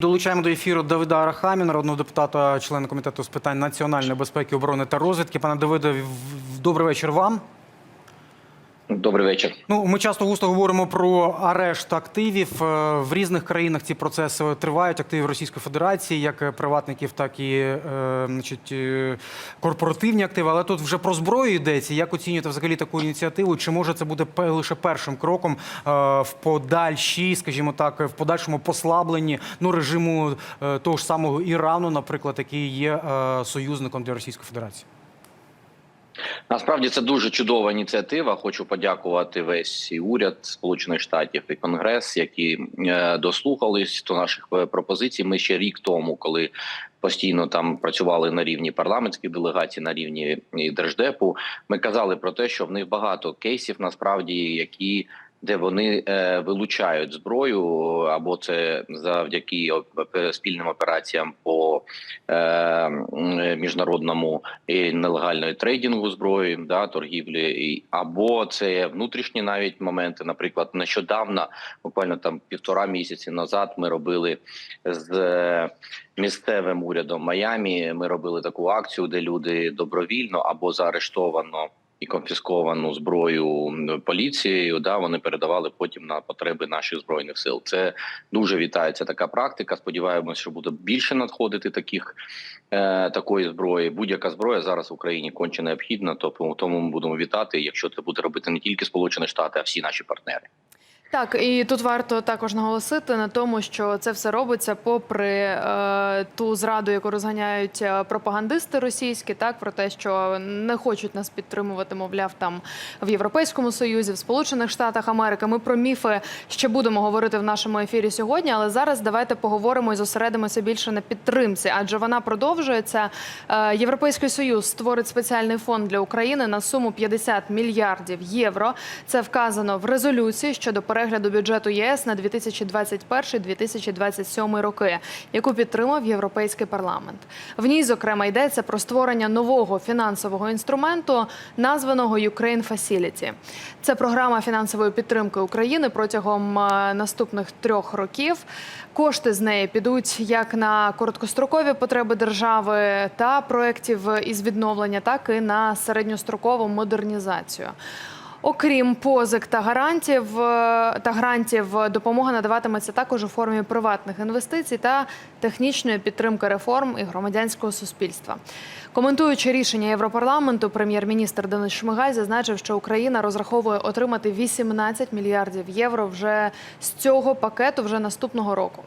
Долучаємо до ефіру Давида Арахамі, народного депутата, члена комітету з питань національної безпеки, оборони та розвідки. Пане Давиде, добрий вечір вам. Добрий вечір. Ну, ми часто густо говоримо про арешт активів. Е, В різних країнах ці процеси тривають. Активів Російської Федерації, як приватників, так і е, значить, е, корпоративні активи. Але тут вже про зброю йдеться. Як оцінюєте взагалі таку ініціативу? Чи може це буде лише першим кроком е, в подальшій, скажімо так, в подальшому послабленні ну режиму того ж самого Ірану, наприклад, який є союзником для Російської Федерації? Насправді це дуже чудова ініціатива. Хочу подякувати весь уряд Сполучених Штатів і Конгрес, які е, дослухались до наших е, пропозицій. Ми ще рік тому, коли постійно там працювали на рівні парламентських делегацій, на рівні держдепу. Ми казали про те, що в них багато кейсів насправді, які де вони е, вилучають зброю, або це завдяки спільним операціям по е, міжнародному і нелегальної трейдингу зброї, да торгівлі, або це внутрішні навіть моменти. Наприклад, нещодавно, буквально там півтора місяці назад, ми робили з е, місцевим урядом Майамі. Ми робили таку акцію, де люди добровільно або заарештовано. І конфісковану зброю поліцією, да вони передавали потім на потреби наших збройних сил. Це дуже вітається така практика. Сподіваємось, що буде більше надходити таких е, такої зброї. Будь-яка зброя зараз в Україні конче необхідна. Тобто тому ми будемо вітати, якщо це буде робити не тільки Сполучені Штати, а всі наші партнери. Так, і тут варто також наголосити на тому, що це все робиться попри е, ту зраду, яку розганяють е, пропагандисти російські, так про те, що не хочуть нас підтримувати, мовляв, там в Європейському Союзі, в Сполучених Штатах Америки. Ми про міфи ще будемо говорити в нашому ефірі сьогодні, але зараз давайте поговоримо і зосередимося більше на підтримці, адже вона продовжується. Е, Європейський Союз створить спеціальний фонд для України на суму 50 мільярдів євро. Це вказано в резолюції щодо перегляду бюджету ЄС на 2021-2027 роки, яку підтримав Європейський парламент. В ній, зокрема, йдеться про створення нового фінансового інструменту, названого Ukraine Facility. Це програма фінансової підтримки України протягом е, наступних трьох років. Кошти з неї підуть як на короткострокові потреби держави та проєктів із відновлення, так і на середньострокову модернізацію. Окрім позик та гарантів е, та грантів, допомога надаватиметься також у формі приватних інвестицій та технічної підтримки реформ і громадянського суспільства. Коментуючи рішення Європарламенту, прем'єр-міністр Денис Шмигаль зазначив, що Україна розраховує отримати 18 мільярдів євро вже з цього пакету вже наступного року.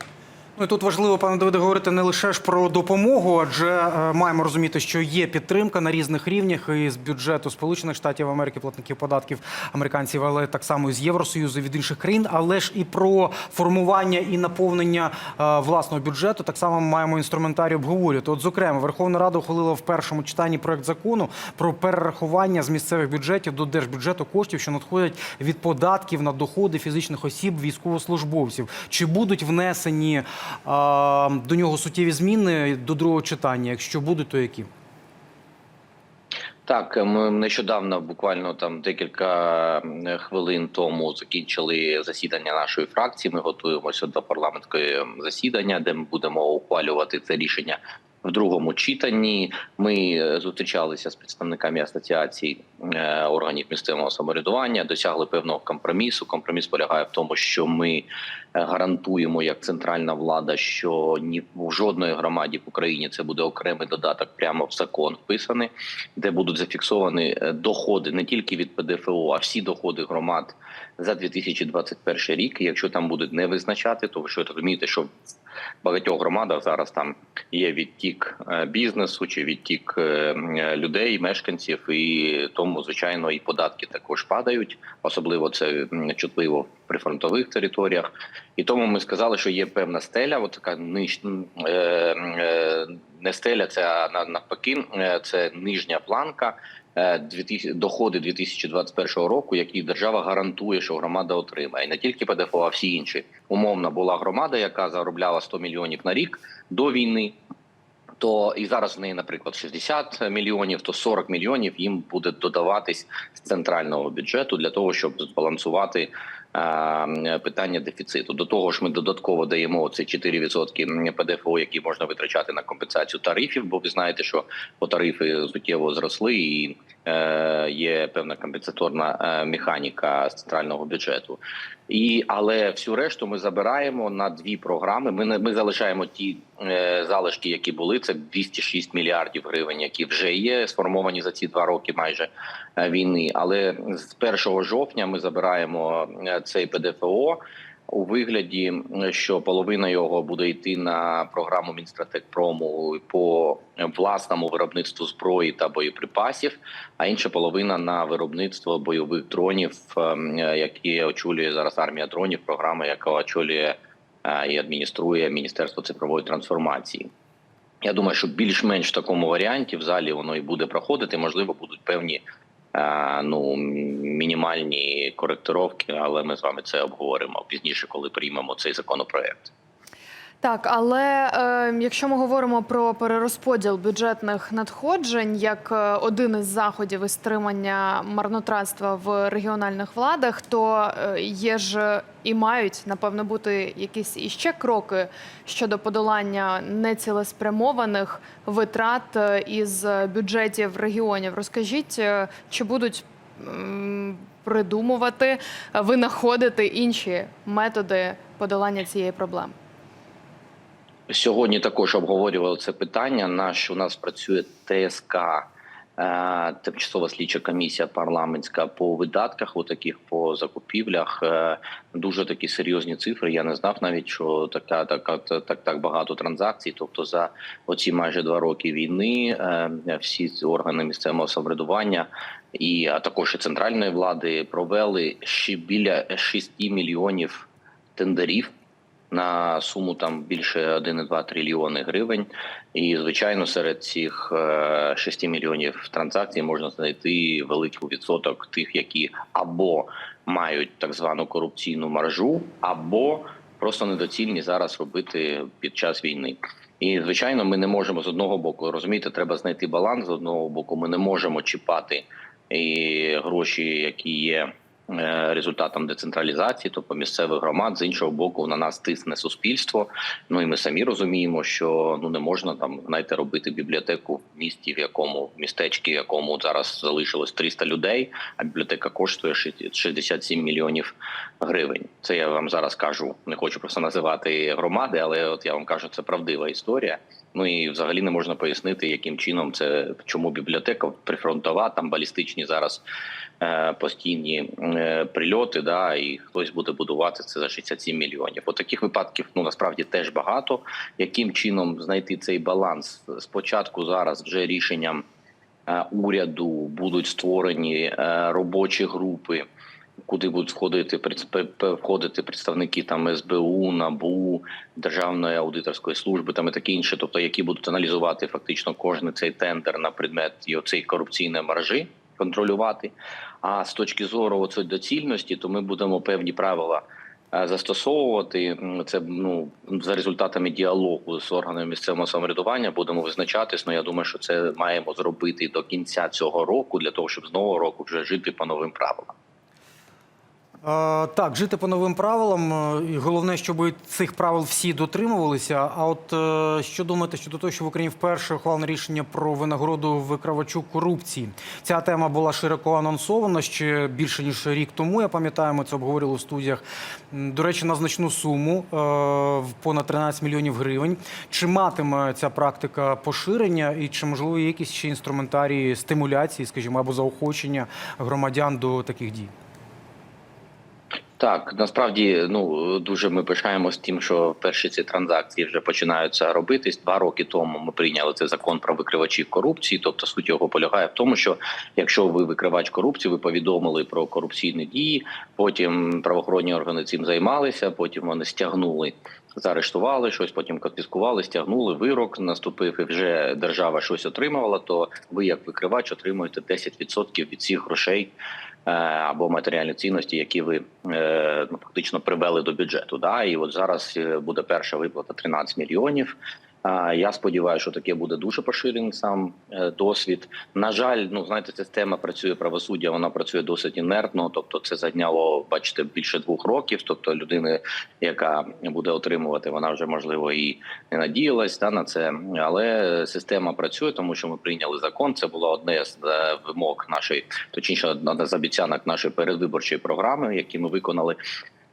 Ну тут важливо, пане Давиде, говорити не лише ж про допомогу, адже е, маємо розуміти, що є підтримка на різних рівнях і з бюджету Сполучених Штатів Америки, платників податків американців, але так само і з Євросоюзу від інших країн. Але ж і про формування і наповнення е, власного бюджету так само маємо інструментарій обговорювати. От, зокрема, Верховна Рада ухвалила в першому читанні проект закону про перерахування з місцевих бюджетів до держбюджету коштів, що надходять від податків на доходи фізичних осіб військовослужбовців. Чи будуть внесені до нього суттєві зміни до другого читання? Якщо будуть, то які? Так, ми нещодавно, буквально там декілька хвилин тому, закінчили засідання нашої фракції. Ми готуємося до парламентської засідання, де ми будемо ухвалювати це рішення в другому читанні. Ми е, зустрічалися з представниками асоціацій е, органів місцевого самоврядування, досягли певного компромісу. Компроміс полягає в тому, що ми е, гарантуємо як центральна влада, що ні в жодної громаді в Україні це буде окремий додаток прямо в закон вписаний, де будуть зафіксовані доходи не тільки від ПДФО, а всі доходи громад за 2021 рік. Якщо там будуть не визначати, то ви що розумієте, що багатьох громадах зараз там є відтік е, бізнесу чи відтік е, е, людей, мешканців, і тому звичайно і податки також падають. Особливо це чутливо в прифронтових територіях. І тому ми сказали, що є певна стеля, от така ниж, е, не стеля, це на- навпаки, е, це нижня планка. е, 2000 доходи 2021 року, які держава гарантує, що громада отримає, не тільки ПДФО, а всі інші. Умовно була громада, яка заробляла 100 мільйонів на рік до війни. То і зараз в неї, наприклад, 60 мільйонів, то 40 мільйонів їм буде додаватись з центрального бюджету для того, щоб збалансувати питання дефіциту. До того ж, ми додатково даємо ці 4% ПДФО, які можна витрачати на компенсацію тарифів. Бо ви знаєте, що по тарифи суттєво зросли і е, є певна компенсаторна е, механіка з центрального бюджету. І але всю решту ми забираємо на дві програми. Ми ми залишаємо ті е, залишки, які були. Це 206 мільярдів гривень, які вже є сформовані за ці два роки майже е, війни. Але з 1 жовтня ми забираємо цей ПДФО у вигляді, що половина його буде йти на програму Мінстратекпрому по власному виробництву зброї та боєприпасів, а інша половина на виробництво бойових дронів, е, які очолює зараз армія дронів, програма, яка очолює е, і адмініструє Міністерство цифрової трансформації. Я думаю, що більш-менш в такому варіанті в залі воно і буде проходити. Можливо, будуть певні ну мінімальні коректировки, але ми з вами це обговоримо пізніше, коли приймемо цей законопроект. Так, але е, якщо ми говоримо про перерозподіл бюджетних надходжень як е, один із заходів із стримання марнотратства в регіональних владах, то е, є ж і мають напевно бути якісь іще кроки щодо подолання нецілеспрямованих витрат е, із бюджетів регіонів. Розкажіть, е, чи будуть придумувати, е, винаходити інші методи подолання цієї проблеми? Сьогодні також обговорювали це питання. Наш у нас працює ТСК, е, тимчасова слідча комісія парламентська по видатках, у таких по закупівлях. Е, дуже такі серйозні цифри. Я не знав навіть, що така така так так багато транзакцій. Тобто, за оці майже два роки війни е, всі органи місцевого самоврядування. І а також і центральної влади провели ще біля 6 мільйонів тендерів на суму там більше 1,2 трильйони гривень. І звичайно, серед цих е, 6 мільйонів транзакцій можна знайти великий відсоток тих, які або мають так звану корупційну маржу, або просто недоцільні зараз робити під час війни. І звичайно, ми не можемо з одного боку розумієте, треба знайти баланс. З одного боку, ми не можемо чіпати і гроші, які є е, результатом децентралізації, тобто місцевих громад. З іншого боку, на нас тисне суспільство. Ну і ми самі розуміємо, що ну не можна там знаєте, робити бібліотеку в місті, в якому в містечці, в якому зараз залишилось 300 людей, а бібліотека коштує 67 мільйонів гривень. Це я вам зараз кажу. Не хочу просто називати громади, але от я вам кажу, це правдива історія. Ну і взагалі не можна пояснити, яким чином це чому бібліотека прифронтова, там балістичні зараз постійні е, прильоти. Да, і хтось буде будувати це за 67 мільйонів. От таких випадків ну насправді теж багато. Яким чином знайти цей баланс? Спочатку зараз вже рішенням е, уряду будуть створені е, робочі групи куди будуть входити входити представники там СБУ, НАБУ, Державної аудиторської служби там і таке інше, тобто які будуть аналізувати фактично кожен цей тендер на предмет і оцей корупційної мережі контролювати. А з точки зору доцільності, то ми будемо певні правила. Застосовувати це ну за результатами діалогу з органами місцевого самоврядування будемо визначатись. Ну я думаю, що це маємо зробити до кінця цього року для того, щоб з нового року вже жити по новим правилам. Так, жити по новим правилам. е, І головне, щоб цих правил всі дотримувалися. А от е, що думаєте щодо того, що в Україні вперше ухвалене рішення про винагороду викривачу корупції? Ця тема була широко анонсована ще більше ніж рік тому. Я пам'ятаю, ми це обговорили в студіях. До речі, на значну суму е, в понад 13 мільйонів гривень. Чи матиме ця практика поширення, і чи можливо є якісь ще інструментарії стимуляції, скажімо, або заохочення громадян до таких дій? Так, насправді ну дуже ми пишаємось тим, що перші ці транзакції вже починаються робитись. Два роки тому ми прийняли цей закон про викривачів корупції. Тобто суть його полягає в тому, що якщо ви викривач корупції, ви повідомили про корупційні дії. Потім правоохоронні органи цим займалися. Потім вони стягнули, заарештували щось, потім конфіскували, стягнули вирок. Наступив і вже держава щось отримувала. То ви, як викривач, отримуєте 10% від цих грошей. Е, або матеріальні цінності, які ви е, ну, фактично привели до бюджету. Да? І от зараз е, буде перша виплата 13 мільйонів. Я сподіваюся, що таке буде дуже поширений сам е, досвід. На жаль, ну знаєте, система працює правосуддя, вона працює досить інертно. Тобто, це зайняло, бачите, більше двох років. Тобто, людина, яка буде отримувати, вона вже можливо і не надіялась да, на це. Але система працює, тому що ми прийняли закон. Це було одне з е, вимог нашої, точніше, одна з обіцянок нашої передвиборчої програми, які ми виконали.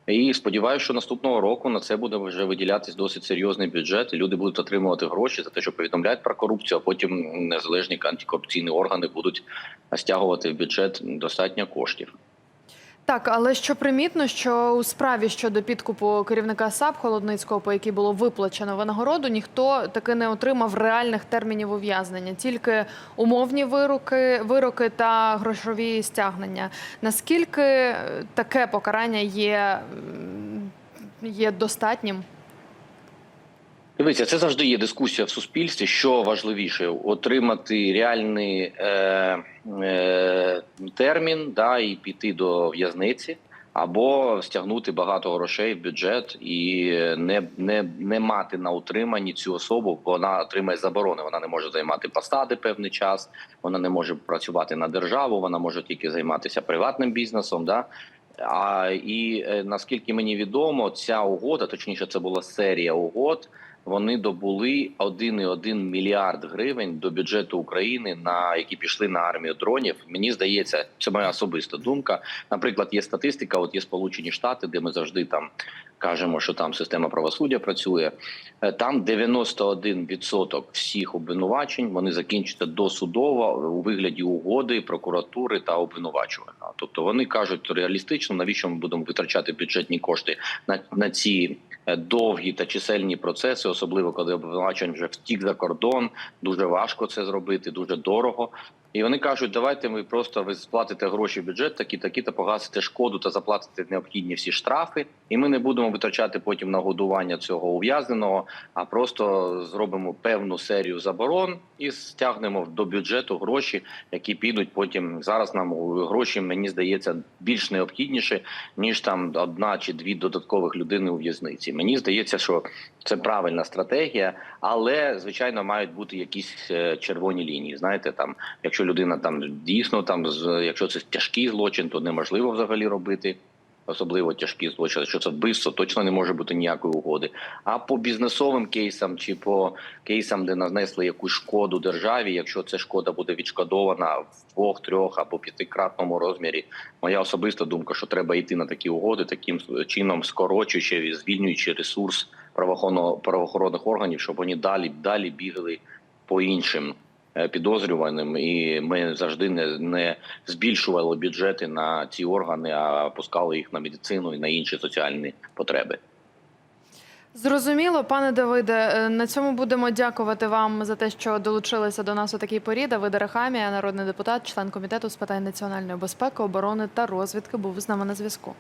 І сподіваюся, що наступного року на це буде вже виділятись досить серйозний бюджет. і Люди будуть отримувати гроші за те, що повідомляють про корупцію. А потім незалежні антикорупційні органи будуть стягувати в бюджет достатньо коштів. Так, але що примітно, що у справі щодо підкупу керівника САП Холодницького, по якій було виплачено винагороду, ніхто таки не отримав реальних термінів ув'язнення, тільки умовні вироки, вироки та грошові стягнення. Наскільки е, таке покарання є, є достатнім? Дивіться, це завжди є дискусія в суспільстві. Що важливіше, отримати реальний е, е, термін, да, і піти до в'язниці, або стягнути багато грошей в бюджет і не, не, не мати на утриманні цю особу, бо вона отримає заборони. Вона не може займати посади певний час, вона не може працювати на державу, вона може тільки займатися приватним бізнесом. Да? А і е, наскільки мені відомо, ця угода, точніше, це була серія угод. Вони добули 1,1 мільярд гривень до бюджету України, на які пішли на армію дронів. Мені здається, це моя особиста думка. Наприклад, є статистика. От є Сполучені Штати, де ми завжди там кажемо, що там система правосуддя працює. Е, Там 91% всіх обвинувачень вони закінчаться досудово у вигляді угоди, прокуратури та обвинувачувального. Тобто вони кажуть реалістично, навіщо ми будемо витрачати бюджетні кошти на, на ці е, довгі та чисельні процеси, особливо коли обвинувачень вже втік за кордон. Дуже важко це зробити, дуже дорого. І вони кажуть, давайте ми просто ви сплатите гроші в бюджет, такі такі та погасите шкоду та заплатите необхідні всі штрафи. І ми не будемо витрачати потім на годування цього ув'язненого, а просто зробимо певну серію заборон і стягнемо до бюджету гроші, які підуть потім. Зараз нам гроші мені здається більш необхідніше ніж там одна чи дві додаткових людини у в'язниці. Мені здається, що це правильна стратегія, але звичайно мають бути якісь е, червоні лінії. Знаєте, там, якщо людина там дійсно там з якщо це тяжкий злочин, то неможливо взагалі робити. Особливо тяжкі злочини, що це вбивство, точно не може бути ніякої угоди. А по бізнесовим кейсам чи по кейсам, де нанесли якусь шкоду державі, якщо ця шкода буде відшкодована в двох, трьох або п'ятикратному розмірі, моя особиста думка, що треба йти на такі угоди, таким чином скорочуючи і звільнюючи ресурс правоохоронних органів, щоб вони далі далі бігали по іншим підозрюваним, і ми завжди не, не збільшували бюджети на ці органи, а пускали їх на медицину і на інші соціальні потреби. Зрозуміло, пане Давиде. е, На цьому будемо дякувати вам за те, що долучилися до нас у такій порі. Давид Рахамія, народний депутат, член комітету з питань національної безпеки, оборони та розвідки, був з нами на зв'язку.